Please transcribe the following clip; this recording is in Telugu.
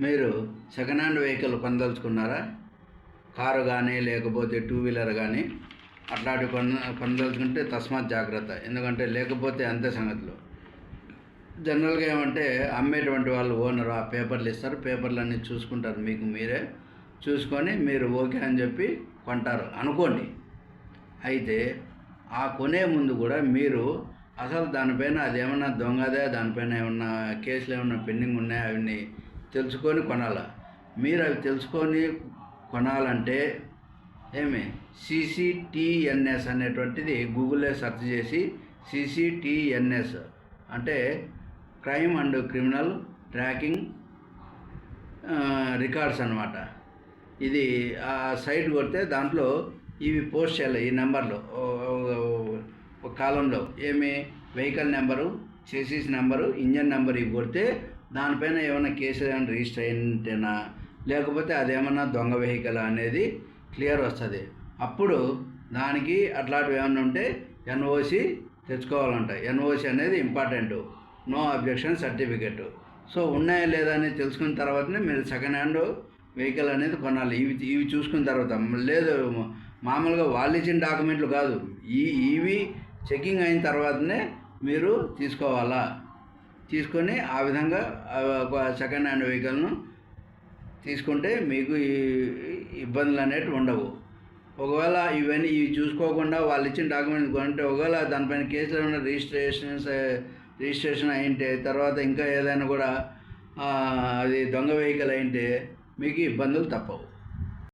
మీరు సెకండ్ హ్యాండ్ వెహికల్ కొనదలుచుకున్నారా కారు కానీ లేకపోతే టూ వీలర్ కానీ అట్లాంటివి కొన కొనదలుచుకుంటే తస్మాత్ జాగ్రత్త. ఎందుకంటే లేకపోతే అంతే సంగతులు. జనరల్గా ఏమంటే అమ్మేటువంటి వాళ్ళు ఓనర్ ఆ పేపర్లు ఇస్తారు. పేపర్లు అన్నీ చూసుకుంటారు మీకు మీరే. చూసుకొని మీరు ఓకే అని చెప్పి కొంటారు. అనుకోండి. అయితే ఆ కొనే ముందు కూడా మీరు అసలు దానిపైన అదేమన్నా దొంగదే? దానిపైన ఏమన్నా కేసులు ఏమన్నా పెండింగ్ ఉన్నాయా? అవన్నీ తెలుసుకొని కొనాలా? మీరు అవి తెలుసుకొని కొనాలంటే ఏమి? సిసిటిఎన్ఎస్ అనేటువంటిది గూగుల్లో సెర్చ్ చేసి సిసిటిఎన్ఎస్ అంటే crime and criminal tracking records అన్నమాట. ఇది ఆ సైట్ కొడితే దాంట్లో ఇవి పోస్ట్ చేయాలి ఈ నెంబర్లో. ఒక కాలంలో ఏమి? Vehicle number chassis number engine number ఇవి కొడితే దానిపైన ఏమైనా కేసు ఏమైనా రిజిస్టర్ అయింటేనా లేకపోతే అదేమన్నా దొంగ వెహికల్ అనేది క్లియర్ వస్తుంది. అప్పుడు దానికి అట్లాంటివి ఏమైనా ఉంటే ఎన్ఓసి తెచ్చుకోవాలంట. ఎన్ఓసి అనేది important. No objection certificate. So ఉన్నాయా లేదా అని తెలుసుకున్న తర్వాతనే మీరు సెకండ్ హ్యాండ్ వెహికల్ అనేది కొనాలి. ఇవి ఇవి చూసుకున్న తర్వాత. లేదు మామూలుగా వాళ్ళు ఇచ్చిన డాక్యుమెంట్లు కాదు. ఈ ఇవి చెకింగ్ అయిన తర్వాతనే మీరు తీసుకోవాలా? తీసుకొని ఆ విధంగా ఒక సెకండ్ హ్యాండ్ వెహికల్ను తీసుకుంటే మీకు ఈ ఇబ్బందులు అనేవి ఉండవు. ఒకవేళ ఇవన్నీ ఇవి చూసుకోకుండా వాళ్ళు ఇచ్చిన డాక్యుమెంట్స్ కొంటే ఒకవేళ దానిపైన కేసులు ఏమైనా రిజిస్ట్రేషన్స్ రిజిస్ట్రేషన్ అయింటే తర్వాత ఇంకా ఏదైనా కూడా అది దొంగ వెహికల్ అయింటే మీకు ఇబ్బందులు తప్పవు.